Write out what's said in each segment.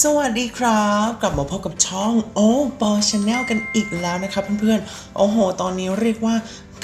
สวัสดีครับ กลับมาพบกับช่องโอ้ปอชาแนลกันอีกแล้วนะครับเพื่อนๆ โอ้โห ตอนนี้เรียกว่า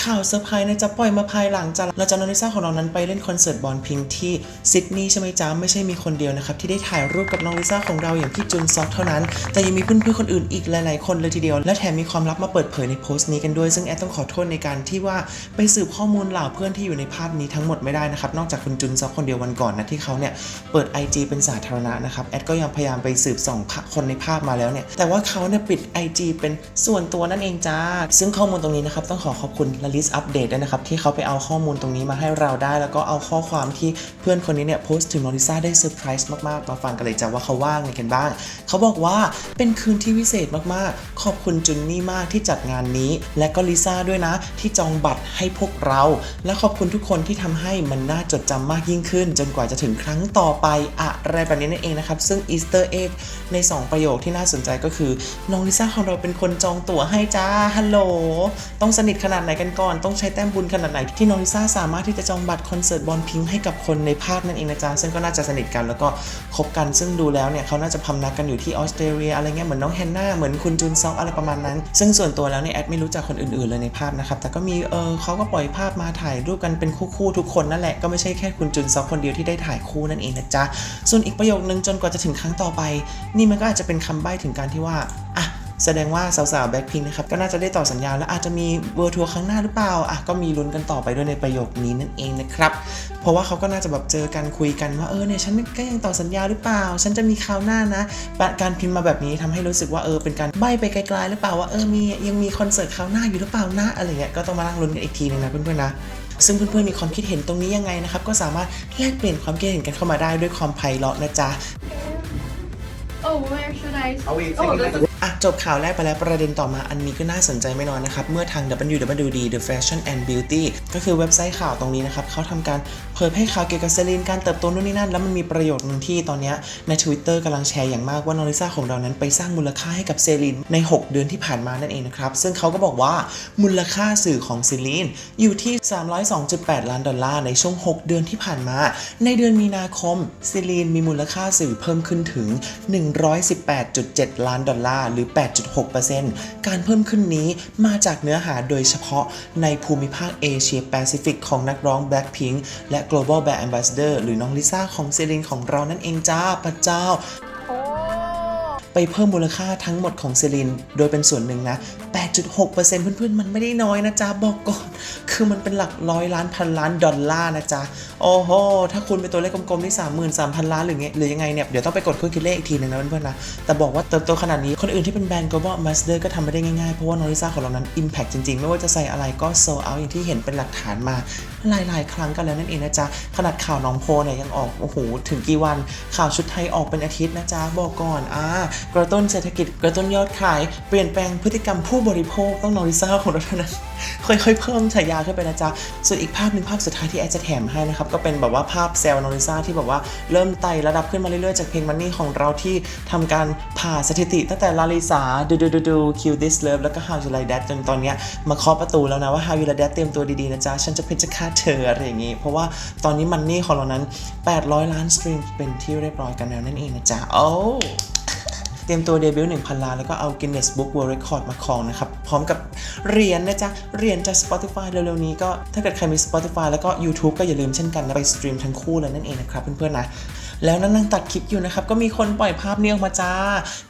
ข่าวเซอร์ไพรส์นะจะปล่อยมาภายหลังจากเราจะนอนิซ่าของเรานั้นไปเล่นคอนเสิร์ตบอลพิงที่ซิดนีย์ใช่ไหมจ๊ะไม่ใช่มีคนเดียวนะครับที่ได้ถ่ายรูปกับน้องลิซ่าของเราอย่างพี่จุนซอกเท่านั้น แต่ยังมีเพื่อนๆคนอื่นอีกหลายๆคนเลยทีเดียว และแถมมีความลับมาเปิดเผยในโพสต์นี้กันด้วย ซึ่งแอดต้องขอโทษในการที่ว่าไปสืบข้อมูลเหล่าเพื่อนที่อยู่ในภาพนี้ทั้งหมดไม่ได้นะครับนอกจากคุณจุนซอกคนเดียววันก่อนนะที่เขาเนี่ยเปิด IG เป็นสาธารณะนะครับแอดก็ยังพยายามไปสืบส่องคนในภาพมาแล้วเนี่ยแต่ว่าเขาเนี่ยปิด IG เป็นส่วนตัวนั่นเองจ้าซึ่งข้อมูลตรงนี้นะครับต้องขอขอบคุณลลิสอัปเดตด้วยนะครับ ที่เขาไปเอาข้อมูลตรงนี้มาให้เราได้ แล้วก็เอาข้อความที่เพื่อนคนนี้เนี่ยโพสต์ถึงนอริซ่าได้เซอร์ไพรส์มากๆ มาฟังกันเลยจ้าว่าเขาว่าไงกันบ้าง เขาบอกว่าเป็นคืนที่วิเศษมากๆ ขอบคุณจุนนี่มากที่จัดงานนี้ และก็ลิซ่าด้วยนะ ที่จองบัตรให้พวกเรา และขอบคุณทุกคนที่ทำให้มันน่าจดจำมากยิ่งขึ้น จนกว่าจะถึงครั้งต่อไปอะไรแบบนี้นั่นเองนะครับซึ่งอีสเตอร์เอ็กใน 2 ประโยคที่น่าสนใจก็คือน้องลิซ่าของเราเป็นคนจองตั๋วให้จ้าฮัลโหลต้องสนิทขนาดไหนกันก่อนต้องใช้แต้มบุญขนาดไหนที่น้องลิซ่าสามารถที่จะจองบัตรคอนเสิร์ตบอลพิงค์ให้กับคนในภาพนั่นเองนะจ๊ะซึ่งก็น่าจะสนิทกันแล้วก็คบกันซึ่งดูแล้วเนี่ยเขาน่าจะพำนักกันอยู่ที่ออสเตรเลียอะไรเงี้ยเหมือนน้องแฮนนาเหมือนคุณจุนซอกอะไรประมาณนั้น ซึ่งส่วนตัวแล้วเนี่ยแอดไม่รู้จักคนอื่นๆเลยในภาพนะครับแต่ก็มีเออเขาก็ปล่อยภาพมาถ่ายรูปกันเป็นคู่ๆทุกคนนั่นแหละก็ไม่ใช่แค่คุณจุนซอกคนเดียวที่ได้ถ่ายคู่นั่นเองนะจ๊ะส่วนอีกประโยคนึงจนกว่าจะถึงครั้งต่อไป นี่มันก็อาจจะเป็นคำใบ้ถึงการที่ว่าอะ แสดงว่าสาวๆแบ็คพิงนะครับก็น่าจะได้ต่อสัญญาและอาจจะมีเวอร์ทัวร์ครั้งหน้าหรือเปล่าอะก็มีลุ้นกันต่อไปด้วยในประโยคนี้นั่นเองนะครับเพราะว่าเขาก็น่าจะแบบเจอกันคุยกันว่าเออเนี่ยฉันก็ยังต่อสัญญาหรือเปล่า ฉันจะมีคราวหน้านะการพิมพ์มาแบบนี้ทำให้รู้สึกว่าเออเป็นการใบ้ไปไกลๆหรือเปล่าว่าเออมียังมีคอนเสิร์ตคราวหน้าอยู่หรือเปล่านะอะไรเงี้ยก็ต้องมานั่งลุ้นกันอีกทีนึงนะเพื่อนๆนะซึ่งเพื่อนๆมีความคิดเห็นตรงนี้ยังไงนะครับ ก็สามารถแลกเปลี่ยนความคิดเห็นกันเข้ามาได้ด้วยความไพเราะนะจ๊ะ Oh, where should I? Are we oh, taking that's- อะจบข่าวแรกไปแล้วประเด็นต่อมาอันนี้ก็น่าสนใจไม่น้อยนะครับ เมื่อทาง WWD The Fashion and Beauty ก็คือเว็บไซต์ข่าวตรงนี้นะครับเขาทำการเผยแพร่ข่าวเกี่ยวกับเซรีนการเติบโตนู่นนี่นั่น แล้วมันมีประโยชน์หนึ่งที่ตอนนี้ใน Twitter กำลังแชร์อย่างมากว่านอริซ่าของเรานั้นไปสร้างมูลค่าให้กับเซรีนใน 6 เดือนที่ผ่านมานั่นเองนะครับซึ่งเขาก็บอกว่ามูลค่าสื่อของเซรีนอยู่ที่ 302.8 ล้านดอลลาร์ในช่วง 6 เดือนที่ผ่านมา ในเดือนมีนาคมเซรีนมีมูลค่าสื่อเพิ่มขึ้นถึง 118.7 ล้านดอลลาร์หรือ 8.6%การเพิ่มขึ้นนี้มาจากเนื้อหาโดยเฉพาะในภูมิภาคเอเชียแปซิฟิกของนักร้อง Blackpink และ Global Brand Ambassador หรือน้องลิซ่าของเซรีนของเรานั่นเองจ้าพระเจ้า ไปเพิ่มมูลค่าทั้งหมดของเซริน โดยเป็นส่วนหนึ่งนะ 8.6%เพื่อนๆ มันไม่ได้น้อยนะจ๊ะ บอกก่อน คือมันเป็นหลักร้อยล้านพันล้านดอลลาร์นะจ๊ะ โอ้โห ถ้าคุณเป็นตัวเลขกลมๆนี่33,000 ล้านหรือไงหรือยังไงเนี่ย เดี๋ยวต้องไปกดเครื่องคิดเลขอีกทีนึงนะเพื่อนๆนะ แต่บอกว่าเติบโตขนาดนี้ คนอื่นที่เป็นแบรนด์ global ambassador ก็ทำไม่ได้ง่ายๆ เพราะว่าโนริซ่าของเรานั้น impact จริงๆ ไม่ว่าจะใส่อะไรก็ sold out อย่างที่เห็นเป็นหลักฐานมาหลายๆ ครั้งกันแล้วนั่นเองนะจ๊ะ ขนาดข่าวน้องโพเนี่ยยังออก โอ้โห ถึงกี่วัน ข่าวชุดไทยออกเป็นอาทิตย์นะจ๊ะ บอกก่อน อ่ากระตุ้นเศรษฐกิจกระตุ้นยอดขาย เปลี่ยนแปลงพฤติกรรมผู้บริโภคต้องนอริซ่าของเราเท่านั้นค่อยๆเพิ่มฉายาขึ้นไปนะจ๊ะส่วนอีกภาพหนึ่งภาพสุดท้ายที่แอดจะแถมให้นะครับ ก็เป็นแบบว่าภาพเซลล์นอริซ่าที่แบบว่าเริ่มไต่ระดับขึ้นมาเรื่อยๆจากเพลงมันนี่ของเราที่ทำการผ่าสถิติตั้งแต่ลาลิสาดูดูดูดูคิวดิสเลิฟแล้วก็ How You Like That จนตอนเนี้ยมาเคาะประตูแล้วนะว่า How You Like That เตรียมตัวดีๆนะจ๊ะฉันจะเพชรฆาตเธออะไรอย่างงี้ เพราะว่าตอนนี้มันนี่ของเรานั้น 800 ล้านสตรีมเป็นที่เรียบร้อยกันแล้วนั่นเองนะจ๊ะโอ้ เตรียมตัวเดบิวต์1,000 ล้าน แล้วก็เอา Guinness Book World Record มาครองนะครับ พร้อมกับเหรียญนะจ๊ะเหรียญจาก Spotify เร็วๆนี้ก็ถ้าเกิดใครมี Spotify แล้วก็ YouTube ก็อย่าลืมเช่นกันนะไปสตรีมทั้งคู่เลยนั่นเองนะครับเพื่อนๆนะ แล้วนั่งตัดคลิปอยู่นะครับ ก็มีคนปล่อยภาพนี้ออกมาจ้า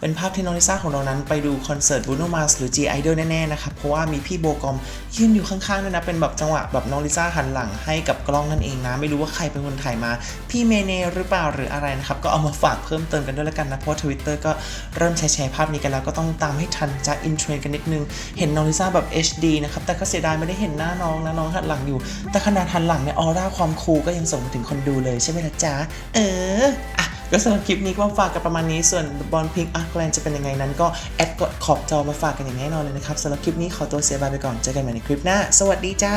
เป็นภาพที่น้องลิซ่าของเรานั้นไปดูคอนเสิร์ต Bruno Mars หรือ G Idol แน่ๆนะครับ เพราะว่ามีพี่โบกอมยืนอยู่ข้างๆด้วยนะ เป็นแบบจังหวะแบบน้องลิซ่าหันหลังให้กับกล้องนั่นเองนะ ไม่รู้ว่าใครเป็นคนถ่ายมา พี่เมเนหรือเปล่าหรืออะไรนะครับ ก็เอามาฝากเพิ่มเติมกันด้วยแล้วกันนะ เพราะทวิตเตอร์ก็เริ่มแชร์ภาพนี้กันแล้วก็ต้องตามให้ทันจะอินเทรนกันนิดนึง เห็นน้องลิซ่าแบบ HD นะครับ แต่ก็เสียดายไม่ได้เห็นหน้าน้องนะน้องหันหลังอยู่ แต่ขนาดหันหลังเนี่ยออร่าความคูลก็ยังส่งมาถึงคนดูเลยใช่ไหมล่ะจ๊ะเอออะก็สำหรับคลิปนี้ก็มาฝากกันประมาณนี้ส่วนบอลพิงอาร์แกลนจะเป็นยังไงนั้นก็แอดกดขอบจอมาฝากกันอย่างแน่นอนเลยนะครับสำหรับคลิปนี้ขอตัวเสียบายไปก่อนเจอกันใหม่ในคลิปหน้า สวัสดีจ้า